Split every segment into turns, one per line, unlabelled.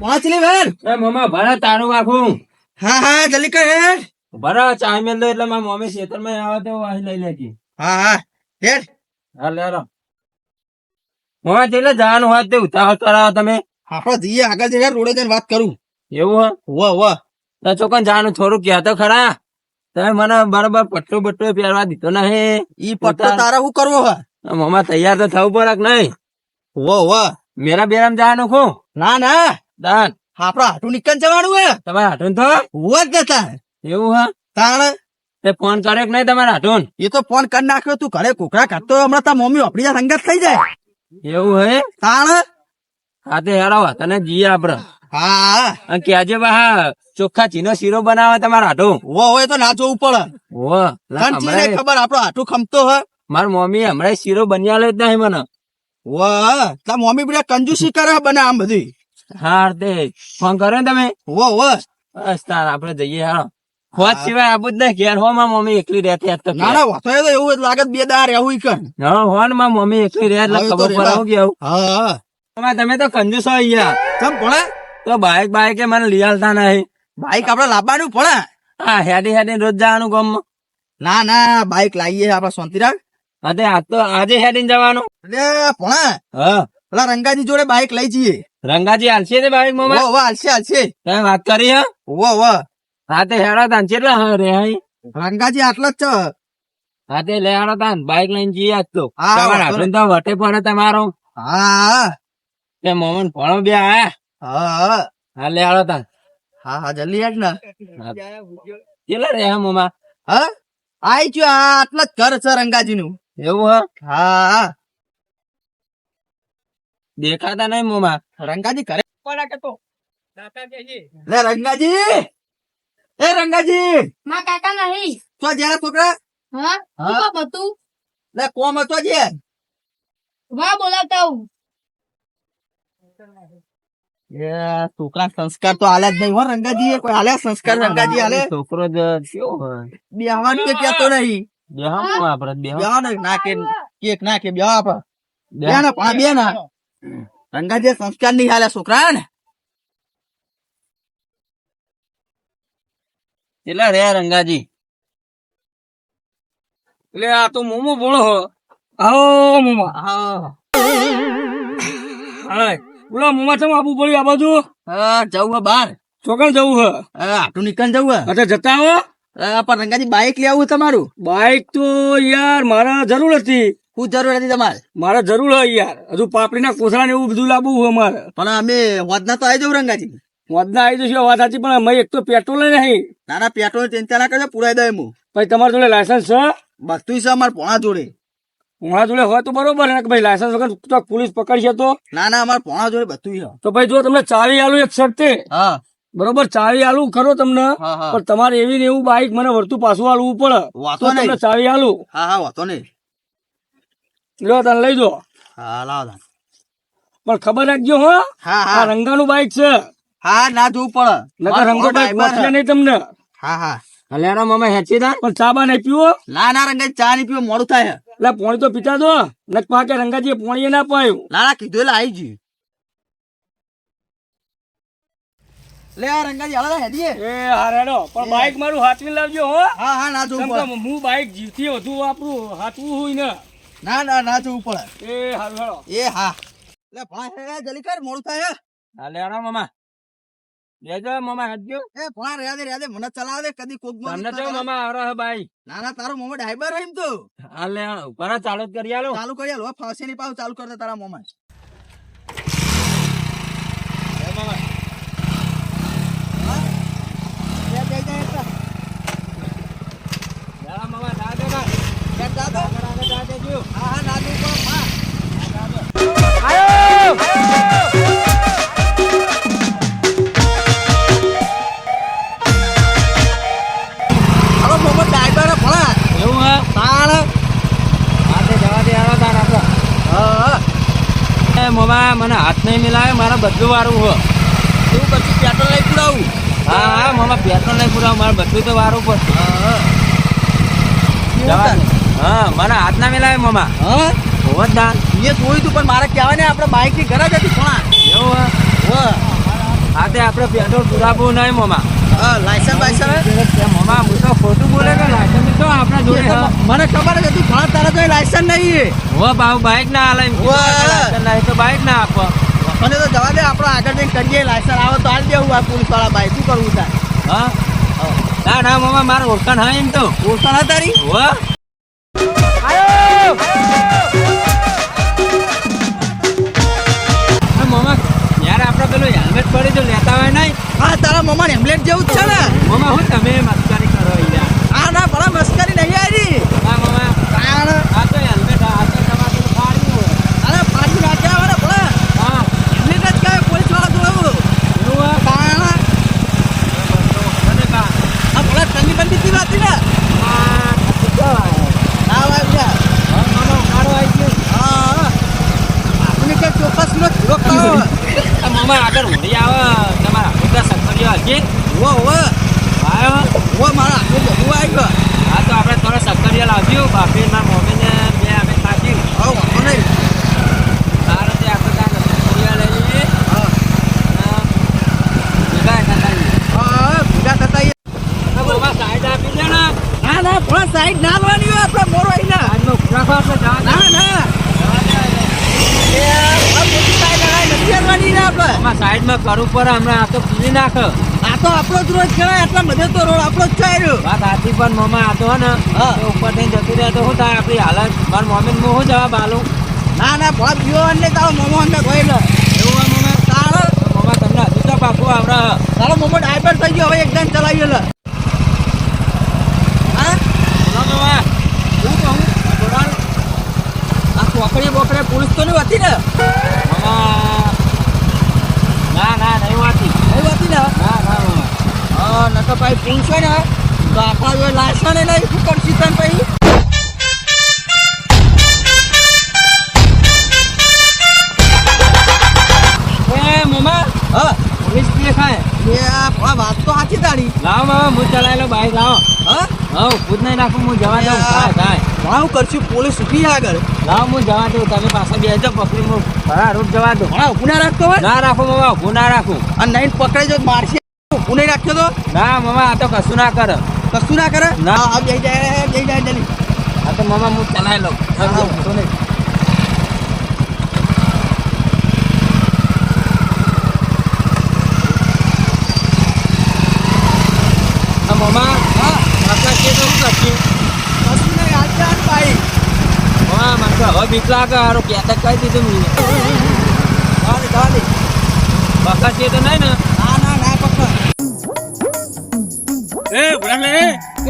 પહોંચલી બેન.
એ મમ્મા ભરા તારું આખું
હા હા જલ્દી કર હેડ.
ભરા ચા મેલ એટલે મારા મમ્મી ખેતરમાં આવે તો વાહી લઈ લેતી
હા હા હેડ.
હા લેરો મમ્મા એટલે જવાનું હોય તે ઉતાવળ કરાવો તમે.
આપણો જઈએ આગળ જઈને રોડે જઈને વાત કરું.
એવું હે
હોવા વાહ
તો ચોકન જાનું થોડું કહેતો ખરા. તમે મને બરાબર પટ્ટો બટ્ટો પહેરવા દીધો નહીં.
ઈ પટ્ટો. તારા શું કરવો હા
મમ્મા તૈયાર તો થવું પડે નહીં?
વાહ વાહ.
મેરા બેરામ જવાનું ખો
ના ના.
દાન.
આપડે હાટું નીકળ જવાનું હે
તમારે હાટું તો?
હોવા જ નતા
એવું હા?
તાણ?
તે ફોન કર્યો કે નહીં તમારે હાટું?
એ તો ફોન કરી નાખ્યો તું. ઘરે કોકરા કાઢતો હમણાં તાર મમ્મી આપડી સંગત થઈ જાય.
એવું હે?
તાણ?
હા તે હેરાવ તને જઈએ આપડે.
હા.
અને કેજે બા ચોખ્ખા ચીનો શીરો બનાવે તમારે હાટું?
વો હોય તો ના જોવું પડે.
ઓ
ખબર આપણો હાટું ખમતો હે
મારી મમ્મી હમણાં શીરો બન્યા જ નહીં મને.
વાહ તાર મમ્મી પેલા કંજુસી કરે બને આમ બધી?
હા તે ફોન કર્યો ને તમે?
વો વો
બસ તાર આપડે જઈએ હાલો. ખોજ સિવાય આબુ જ નહીં ઘેર હો માં મમ્મી એકલી રહેતી આજ તો
ના ના વાતો તો એવું લાગે બે દાર રહેવું ઈ કર
હા હો ને માં મમ્મી એકલી રહે એટલે ખબર પડે
રેવા.
હું કેવું?
હા.
તમે તમે તો કંજુસ હો યાર
કેમ પડે
તો બાઈક બાઈક મને લઈ આલતા નહીં.
બાઈક આપડે લાવવાનું પડે
હા હેડી હેડી રોજ જવાનું ગમ
ના ના બાઈક લાવીએ આપડે શાંતિ રાખ
અતે આજ તો આજે હેડીને જવાનું.
અરે ભણે
હા.
પેલા રંગાજી જોડે બાઈક લઈ જઈએ.
રંગાજી હાલશે ને બાઈક મમ્મી
વો વો હાલશે હાલશે.
તમે વાત કરી હા?
ઓવા ઓવા
હા તે હેડા તાન કેટલા હા રે અહીં?
રંગાજી આટલો જ છે.
હા તે લે હેડા તાન બાઈક લઈને જઈએ આજ તો.
હા,
તમારે
વાંધો
તો વટે પડે તમારો.
હા.
તે મોમન ભણો બે આયા
હા. હા
લે હેડા તાન.
હા હા જલ્દી આજ ને.
કેટલા રે હા મોમા?
હા? આઈ આ આટલા જ ઘર છે રંગાજી નું
એવું હા? દેખાતા નહીં મોમાં.
રંગાજી ઘરે લે રંગાજી! એ રંગાજી!
માં કાકા નહીં.
તો જ્યાં છોકરા
હા?
હા?
શું
લે કોમ હતો જે?
વાહ બોલાતા હું
છોકરા સંસ્કાર તો આલ્યા જ નહીં હો રંગાજી કોઈ હાલ્યા સંસ્કાર રંગાજી આલે?
છોકરો જ
બેહવાનું કે કેતો નહીં.
બેહો આપડે બેહો
બેહો ને ના કેક ના કે આપ આપા બે
બેહો.
પા બે ના રંગાજી સંસ્કારની હાલે છોકરા ને?
એટલે રે રંગાજી. એટલે આ તો મોમો બોલો હો. આવો મોમા.
હા.
હા. બોલો મોમા ચમ આબુ બોલ્યું આ બાજુ?
હા જવું હે બાર
ચોકણ જવું હે?
હા આટલું નીકળ જવું હે.
અચ્છા જતા આવો
હા, પણ રંગાજી બાઇક લેવું તમારું?
બાઇક તો યાર મારા જરૂર હતી.
શું જરૂર હતી તમારે?
મારે જરૂર હોય યાર. હજુ પાપડીના કોથળા ને એવું બધું લાવવું હોય મારે
પણ અમે વાદના તો આવી જવું રંગાજી.
વાદના આવી જશે વાત સાચી પણ અમે એક તો પેટ્રોલ નહીં.
નાના પેટ્રોલ ચિંતા ના કરજો પુરાઈ દે હું
ભાઈ તમારા જોડે લાયસન્સ છે?
બધું છે અમારા પોણા જોડે.
પોણા જોડે હોય તો બરોબર ને ભાઈ લાયસન્સ વગર તો પોલીસ પકડશે તો?
ના ના અમારા પોણા જોડે બધું છે.
તો ભાઈ જો તમને ચાવી આલું એક શરતે
હા.
બરોબર ચાવી આલું ખરો તમને પણ તમારે એવી ને એવું બાઈક મને વર્તું પાછું આલવું પડે
વાતો
તો તમને ચાવી આલું.
હા હા વાતો નહીં.
લો તને લઈ જો.
હા લાવ.
પણ ખબર રાખજો હો.
હા હા.
રંગાનું બાઈક છે.
હા ના જોવું પડે.
નકર રંગો બાઈક
driver
નહીં તમને.
હા હા.
હલ્યાના મમે હેચી દા પણ ચા બા નહીં પીવો.
ના ના રંગા ચા નહીં પીવો મોડું થાય.
એટલે પોણી તો પીતા દો. નક પાકે રંગાજી પોણી ના પાયું.
ના ના કીધું એટલે આવી ગયું. લે આ રંગાજી હાલો હેડીએ
એ હારેડો પણ બાઇક મારું હાથવી લાવજો હો.
હા હા ના જોવું પડે.
હું બાઈક જીવથી વધુ વાપરું હાથવું હોય ને.
ના ના ના જોવું પડે.
એ હારું હેડો
એ હા. લે ભાઈ હે જલ્દી કર મોડું થાય હા.
લે આરામ મામા. લેજો મામા હેડજો
એ ભણા રહ્યા દે રહ્યા દે મને ચલાવ દે કદી કોક મને
તમને જો મામા આરો હે ભાઈ.
ના ના તારો મોમાં ડાઈબર એમ તો.
હાલે ઉપર ચાલુ કરી આલો.
ચાલુ કરી આલો ફાવશે ની પાવ ચાલુ કરતા તારા મોમાં. પેટ્રોલ
નહીં પુરાવ મારે બધું તો વારું પડશે
હા
મને હાથ ના મિલાવે મામા.
હા?
ના.
એ જોયું તું પણ મારે કહેવાય ને આપણે બાઇકની ગરજ હતી પણ
એવું હે? હા તે આપણે પેટ્રોલ પુરાવું નહીં મોમાં.
લાયસન્સ બાયસન્સ?
મોમાં હું તો ખોટું બોલે કે લાયસન્સ તો આપણા જોડે
મને ખબર જ હતી પણ તારા તો લાયસન્સ નહીં
હો બાઈક ના હાલે લાયસન્સ નહીં તો બાઈક ના આપો.
મને તો જવા દે આપણે આગળ જઈને કરીએ લાયસન્સ આવે તો હાલ દેવું આ પોલીસવાળા બાઈક. શું કરવું તાર?
હા? ના ના મામા મારે ઓળખાણ હા એમ તો.
ઓળખાણ હા તારી?
હો? મામા મોમાં યાર આપણે પેલું હેલ્મેટ પડી તો લેતા હોય નહીં.
હા તારા મામા હેલ્મેટ જેવું જ છે ને.
મામા હું તમે મસ્કરી કરો યાર
હા ના ભલા મસ્કરી નહીં આવી
હા મોમાં
તાણ
આ તો હેલ્મેટ આ તો તમારે પેલું ફાડ્યું હોય.
અરે પાછી નાખ્યા આવે ને ભલા
હા
હેમલેટ જ કહેવાય પોલીસવાળા જોવું
એવું હોય?
તાણ
મને કા-
આ ભલા ઠંડી બંડી થી વાત ને
આ થતું તો હોય.
ના ભાઈ જા
હા, મામા, ઉનાળો આવી ગયો.
હા આપણે કે ચોક્કસ નો રોકાવો
આ મામા આગળ હોળી આવે તમારા બધા હજી
વો વો
આવ્યો
વો મારા આખું બધું આવ્યો
હા તો આપણે થોડા સક્કરીઓ લાવજો. બાપી મારા મમ્મીને બે અમે ખાધી.
હા વાંધો નહીં.
સારું તે આપણે ત્યાં સક્કરીઓ લઈ લઈએ. ભેગા થતા.
હા ભેગા થતા.
આ સાઈડ આપી દે ને.
ના ના થોડા સાઈડ ના હોય આપણે મોરો આઈને
આજનો ખોરાક આપણે જવા દે.
ના ના એ આ મોટી સાઈડ લગાઈ નથી લેવાની
મામા સાઈડમાં કરવું પડે હમણાં આ તો પીલી નાખ.
આ તો આપણો જ રોજ કહેવાય એટલા બધે તો રોડ આપણો જ છે
વાત સાચી પણ મમા આ તો ને ઉપર થઈને જતું રહે તો શું થાય આપણી હાલત? મારા મમ્મી હું શું જવાબ આલું
ના ના ભાત પીવો એટલે તારો મમો અંદર કહી લો.
એવું મમા?
તારો.
મમા તમને હજુ તો પાકું આવડે
તારો મમો ડાયપર થઈ ગયો હવે એકદમ ચલાવી લે. બોકડે પોલીસ તો નહીં હતી ના
ના નહીં વાંચી
નહીં હતી ને. હા નકર ભાઈ હોય ને તો આપણા જો લાયસન્સ નહીં શું કરશી પછી? હા. આ આ વાત તો સાચી તારી.
લાવો હું ચલાવેલો બાઈક લાવો.
હા?
હા ખુદ નહીં નાખું હું જવા દઉં.
હું કરશું પોલીસ ઉઠી આગળ.
ના હું જવા દઉં તમે પાછા બેસજો પકડી હું ખરા રૂટ જવા દઉં
હા ના રાખતો હોય?
ના રાખો મામા ઊભું ના રાખું.
અને નહીં પકડાઈ જો મારશે. નહીં રાખ્યો તો?
ના મામા આ તો કશું ના કરે.
કશું ના કરે?
ના.
આ જઈ જાય જઈ જાય જલ્દી.
આ તો મામા હું ચલાવી લઉં
હા, વાંધો નહીં.
આ મામા
હા
આપણા કે તો શું કરશું
કશું નહીં હાલ ચાલ ભાઈ
હા મને તો હવે બીક લાગે હારું કહેતા કહી દીધું મેં.
દે દે
બકા છે તો નહીં ને?
ના ના ના પકડ
એ ભૂરા લે.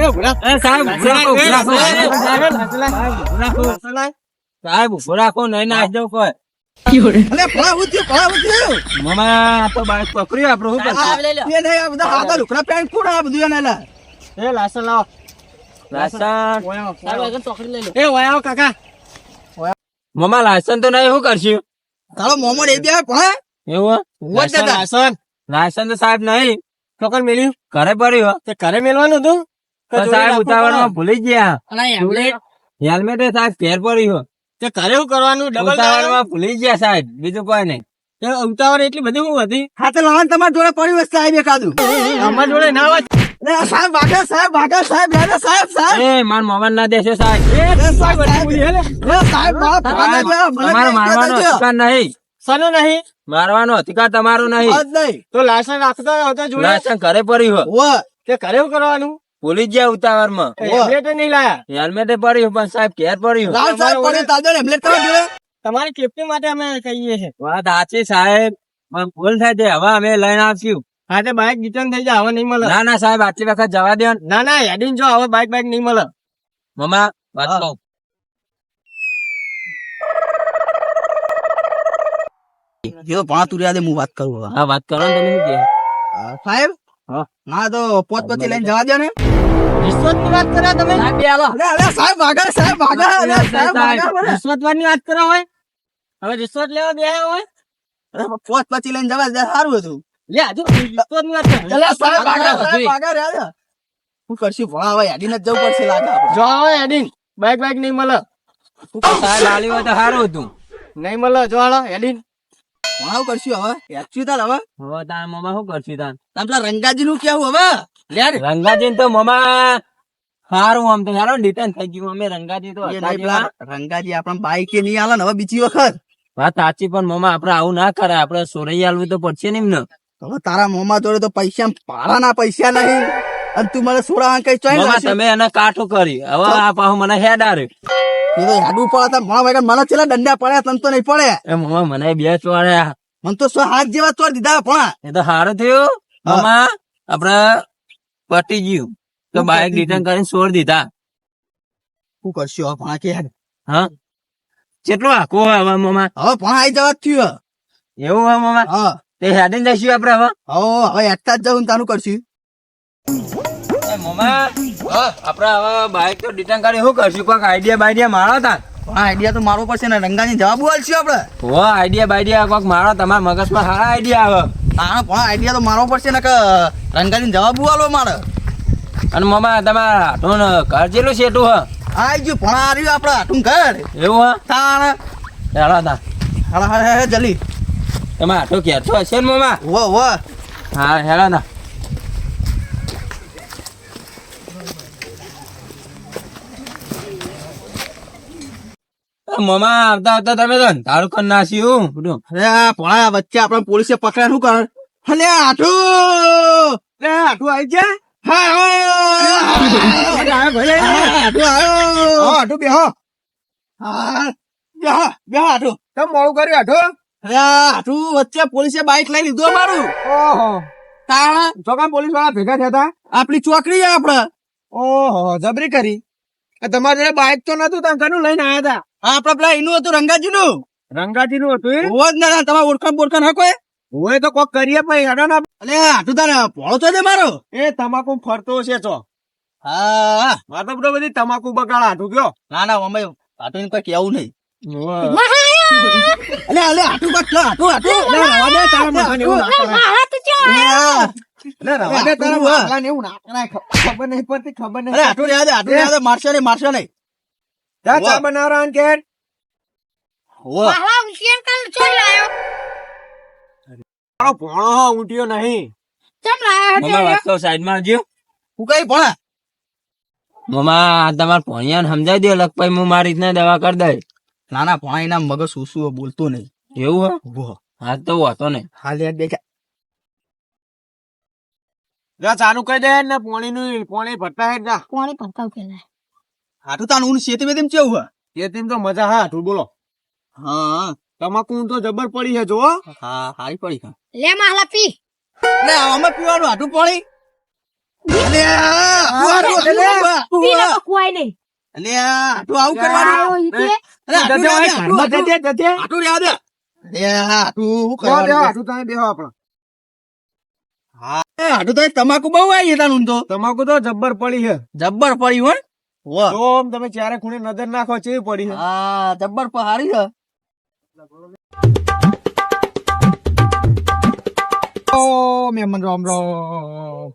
એ ભૂરા એ સાહેબ ભૂરા રાખો ભૂરા રાખો. સાહેબ ભૂરા રાખો. સાહેબ ભૂરા રાખો નહીં ના જાવ કોઈ. મામા તો બાઈક પકડ્યું આપણે
આ એ નહીં આ બધા હાથા લુકડા પેન્ટ કોણ આ બધું એને લા? એ લાસન લાવો.
લાયસન્સ
એ વયાવ કાકા.
મામા લાયસન તો નહીં શું કરશું?
તારો મોમો એ બે પણ
એવું લાયસન લાયસન તો સાહેબ નહીં. ચોકર મેલ્યું? ઘરે પડ્યું તે ઘરે મેલવાનું હતું? સાહેબ ઉતાવળમાં ભૂલી ગયા. હેલ્મેટ સાહેબ ઘેર પડ્યું
તે ઘરે શું કરવાનું?
ડબલ ઉતાવળમાં ભૂલી ગયા સાહેબ બીજું કોઈ નહીં.
ઉતાવળ એટલી બધી હું હતી? હા તો લાવન તમારી જોડે પડ્યું વસ્તુ આવી એકાદું.
અમારા જોડે ના
આ સાહેબ ભાગે સાહેબ ભાગે સાહેબ લે સાહેબ સાહેબ.
એ માર મોબાઈલ ના દેશો સાહેબ.
એ સાહેબ લે? સાહેબ
તમારો મારવાનો અધિકાર નહીં.
સનો નહીં?
મારવાનો અધિકાર તમારો નહીં.
તો લાયસન્સ રાખતા હતો જોડે.
લાયસન્સ ઘરે પડ્યું
ઓ
તે ઘરે કરવાનું કરવાનું?
જ્યાં ગયા ઉતાવળમાં.
હેલ્મેટ નહીં લાયા.
હેલ્મેટ પડ્યું પણ સાહેબ ઘેર પડ્યું
લાલ સાહેબ પડે તાજો હેલ્મેટ તમારી જોડે.
તમારી સેફટી માટે અમે કહીએ છીએ.
વાત સાચી સાહેબ. પણ ભૂલ થાય છે હવે અમે લઈને આવશું.
હા તે બાઇક રિટર્ન થઈ જાય હવે નહીં મળે.
ના ના સાહેબ આટલી વખત જવા દે. ના
ના હેડીને જો હવે બાઇક બાઇક નહીં મળે.
મમ્મા વાત. કહું.
જો પાંચ તુરિયા દે હું વાત કરું
હા વાત કરો ને તમે શું
સાહેબ?
હા.
ના તો પોત પછી લઈને જવા દો ને.
રિશ્વતની વાત કરો તમે.
સાહેબ ભાગે સાહેબ મને.
રિશ્વતની વાત કરો હોય? હવે રિશ્વત લેવા બે હોય?
પોત પછી લઈને જવા દે સારું હતું.
લે હજુ રિશ્વતની વાત કરો
અલે સાહેબ ભાગે
ભાગે,
સાહેબ
ભાગે.
ભાગે રે રે. શું ભણા હવે હેડીને જ જવું પડશે લાગે
જો હવે હેડીને બાઇક બાઇક નહીં મળે.
સાહેબ આલી હોય તો સારું હતું.
નહીં મળે જોવાળો એલિન
ભણાવ કરશું હવે. યાચું તાર હવે.
હવે તાર મમ્મા શું કરશું તાર?
તાર રંગાજી નું કેવું હવે? લે.
રંગાજી તો મમા સારું આમ તો સારું રિટર્ન થઈ ગયું. અમે રંગાજી તો
રંગાજી આપણા બાઈક નહીં આલે ને હવે બીજી વખત.
વાત સાચી પણ મમા આપડે આવું ના કરે આપડે સોરૈયા આલવું તો પડશે ને એમને.
હવે તારા મોમાં જોડે તો પૈસા પાડાના પૈસા નહીં. અને તું મને સોડા કઈ ચોઈ
તમે એને કાઠો કરી હવે આ પાહો મને હેડ આરે.
એ તો હેડું પડે તો ભણા વગર મને છેલ્લા દંડા પડ્યા તને તો નહીં પડે.
એ મોમા મને બે ચોર્યા
મને તો સો હાથ જેવા ચોર દીધા પણ.
એ તો સારું થયું. મોમા આપડે પટી ગયું. તો બાઇક રિટર્ન કરીને છોડ દીધા.
શું કરશું? હવે ભણા કે હેડ.
હા? કેટલો આખો હવે મોમા?
હવે ભણા આઈ જવા થયું.
એવું હોય મોમા?
હા.
તે હેડીને જઈશું આપણે હવે.
હવે હવે એકતા જ જવું તારું કરશું.
એ મમ્મા આપડે હવે બાઈક તો રિટર્ન કરી શું કરશું? કોઈક આઈડિયા બાઈડિયા મારો તા.
પણ આઈડિયા તો મારો પડશે ને રંગાની જવાબ આલશું આપણે.
હો આઈડિયા બાઈડિયા કોઈક મારો તમારા મગજમાં સારા આઈડિયા આવે.
હા પણ આઈડિયા તો મારવો પડશે ને કે રંગાની જવાબ આલો મારે.
અને મમા તમારા હાથું ઘર જેટલું છેટું હ.
આઈ ગયું પણ આવ્યું આપણે હાટું ઘર.
એવું હ?
તાણ.
તા.
હાલા હાલા હાલા જલ્દી.
ઘેરતો હશે ને મમ્મા
વો વો.
હા હેલો ના. મમ્મા આવતા આવતા તમે તો તારું કર નાસ્યું બધું.
અરે ભણા વચ્ચે આપણે પોલીસે પકડ્યા શું કર? હલે આઠું લે આઠું આવી જા હા બેહો. હા બેહો બેહો આઠું
તમે મોડું કર્યું આઠો
આ વચ્ચે પોલીસે બાઇક લઈ લીધું મારું
ઓહો.
તાણ.
ચોકા પોલીસવાળા ભેગા થયા હતા
આપણી ચોકડી છે આપડે.
ઓહો જબરી કરી. આ તમારા જોડે બાઇક તો નતું તમે કનું લઈને આવ્યા હતા
હા આપડે પેલા એનું હતું રંગાજી નું
રંગાજી નું હતું એ
હોવ જ ના તમારે ઓળખાણ બોળખાણ હા કોઈ?
હોય તો કોક કરીએ ભાઈ હેડો ના.
અલે આઠું તારે પોળો તો છે મારો.
એ તમાકુ ફરતો છે ચો
હા.
મારે તો બધો બધી તમાકુ બગાડ આઠું ગયો.
ના ના અમે આઠું કોઈ કેવું નહીં. અલે અલે આઠું બસ લો આઠું આઠું
લે, રવા દે, તારા મગજને એવું ના
તો ચો
લે, રવા દે, નહીં પડતી ખબર
સાઈડમાં આવજો
હું કઈ ભણા
મમ્મા તમારા ભણિયાને સમજાવી દો લખભાઈ હું મારી રીતના દવા કરી દઈ
નાના ભણા એના મગજ શું બોલતો નહીં
એવું હે હા તો વાતો નહીં
હાલ યાર બેઠા
જા ચાલુ કરી દે ને પોણી નું પોણી ભરતા હેડ જા
પોણી ભરતા પેલા
આઠું તાનું ઊન શેતી બેતી ચેવું હે
એ તો મજા હા તું બોલો
હા
તમાકુ તો જબર પડી છે જો
હા હારી પડી ખા
લે માહલા પી
લે અમે પીવાનું આઠું પાણી લે આ, આઠું, આઠું, આઠું,
પી કોઈ નહીં
આવું કરવાનું? દે, તો તમાકુ બહુ આવી તો.
તમાકુ તો જબ્બર પડી છે.
જબ્બર પડી હોય
તમે ચારે ખૂણે નજર નાખો ચેવી પડી
હા જબ્બર પર હારી છે.
ઓ મેમન રામ રામ.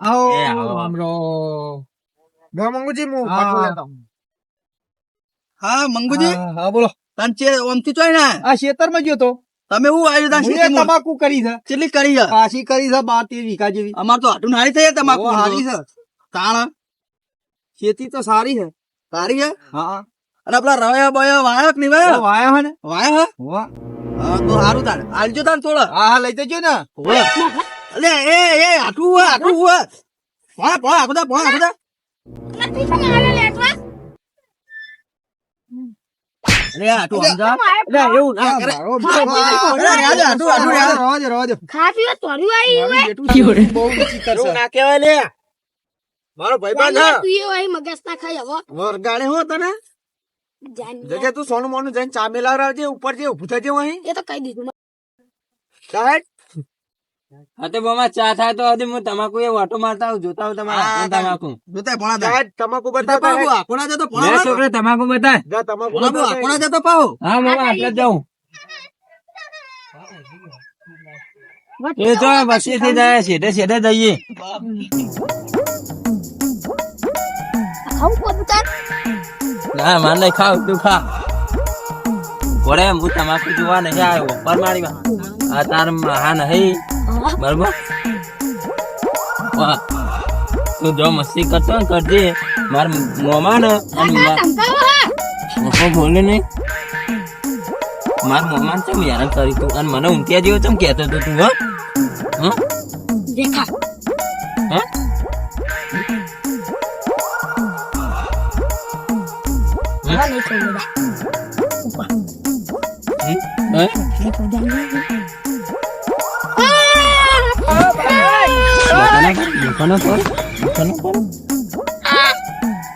આવો. રામ રામ. બે મંગુજી હું.
હા.
પાછું લેતો આવું.
હા મંગુજી
હા, બોલો
તન ચે ઓમથી ચોય ને
આ ખેતરમાં ગયો તો
તમે હું
હું એ તમાકુ કરી છે
કેટલી કરી છે
પાછી કરી છે બાર તેર વીઘા જેવી
અમાર તો આટું હારી થઈ તમાકુ
હારી છે
તાણ
ખેતી તો સારી છે
સારી છે
હા
અને આપડા રયા બયા વાયકની
ઓ,
વાયા
વાયા હે ને
વાયા હે. હા તો સારું તાણ આલજો તાણ થોડો
હા હા લઈ જજો ને.
અલે એ એ આટું આટું હોય પોણા પોણા આખુદા પોણા આખુદા
મારો.
તું મગજ ના ખાઈ હવે.
વરગાડે હો તને. જગ્યા તું સોનું મોનું જઈને ચા મેલાવડાવજે ઉપર જે ઉભું થજે અહીં
એ તો કઈ દીધું.
સાહેબ
હા તો ચા થાય તો હજી હું તમાકુ એ ઓટો મારતા આવું જોતા આવું તમારા તમાકુ.
જોતા પોણા દા.
તમાકુ
બતા
બતાવ
આખોડા જતો પોણા
મેં
પોણા
છોકરા તમાકુ બતા
જા તમાકુ
પોણા
બતાવ.
આખોડા દે
હા મામા આટલે જાઉં. એ તો બસી થઈ જાય શેઠે શેઠે જઈએ.
ખાવ કબૂતર
ના માર નહીં ખાવ તું ખા. ઘોડે હું તમાકુ જોવા નહીં આવ્યો. પર મારી આ તાર મહાન નહીં. બરોબર? વાહ. તું જો મસ્તી કરતો ને કરજે. માર મોમાં ને અને બોલે નહીં. માર મોમાં છે યાર કરી તું? અને મને ઊંઘ્યા જેવો ચમ કહેતો હતો તું હા? લોકોને કર, લોકોને કર.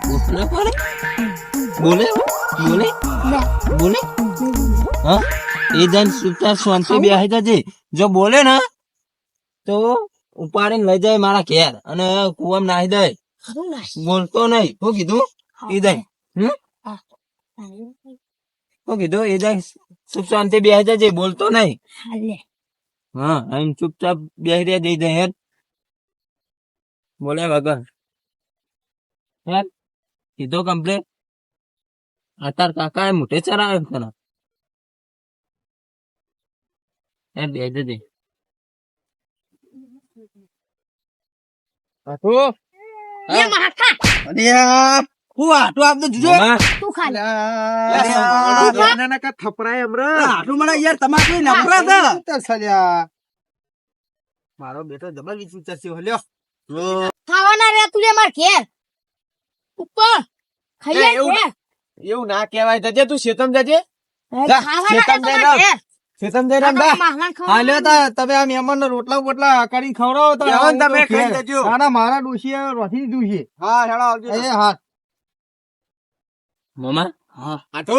લોકોને કર. બોલે બોલે બોલે. હા? એ જન ચૂપચાપ શાંતિ બેસી જજે. જો બોલે ને તો ઉપાડીને લઈ જાય મારા ઘેર અને કુવામાં નાહી દે. બોલતો નહીં. શું કીધું? એ જાય. હમ? શું કીધું? એ જાય. સુખ શાંતિ બેસી જજે. બોલતો નહીં. હા એમ ચૂપચાપ બેસી રહ્યા જઈ જાય. હેર બોલે વગર. હેર કીધો કમ્પ્લેટ અતાર કાકા એ મોટે ચરાવે તને હેર બે જજે
આટુ
એ માખા
અરે આ હું આટુ આપતો જોજો
તું ખા લે.
થપરાય હમરે
આટુ મને યાર તમારે નફરત.
સલ્યા
મારો બેટો જબર વિચિત્ર છે હલ્યો.
ખાવાના રે તું માર ઘેર. ઉપર. ખાઈ
એવું ના કહેવાય. જજે તું શેતમ જજે. શેતમ હા તા તમે આ મહેમાન રોટલા બોટલા કરી ખવડાવો તો
તમે
તો
ખાઈ. જજો.
ના ના મારા ડોશીએ રોથી દીધું છે.
હા હેડો આવજો.
એ હા.
મામા
આટુ.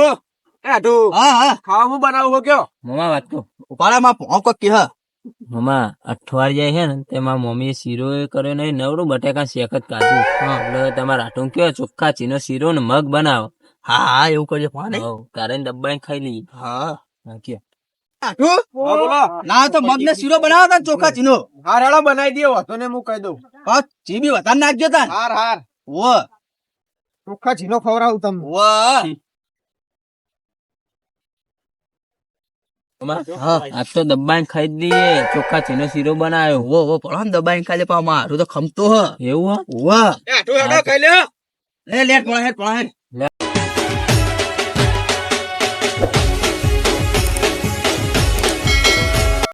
એ આટુ.
હા હા.
ખાવા હું બનાવું હો કયો?
મામા વાત કહું
ઉપાડા માં પોંક કે હા
મામા અઠવાડિયે છે ને તેમાં મમ્મીએ શીરો એ કર્યો નહીં નવરું બટાકા શેક જ કાઢું એટલે તમારે આટું કયો ચોખ્ખા ચીનો શીરો ને મગ બનાવો.
હા હા એવું કરજો. પાને
તારે ડબ્બા ખાઈ લઈએ.
હા. ના તો મગ ને શીરો બનાવો તા ચોખ્ખા ચીનો.
હાર હેડો બનાવી દે વાતો ને હું કહી દઉં.
હા ચીબી વધારે નાખજો તા
હાર હાર.
વો
ચોખ્ખા ચીનો ખવડાવું તમને.
આજ તો ડબ્બા ખાઈ દઈએ. ચોખ્ખા ચીનો શીરો બનાવ્યો.
હો હો પણ ને ખાઈ લે પા મારું તો ખમતો હ.
એવું હો?
લેટ પણ હેટ પણ હેડ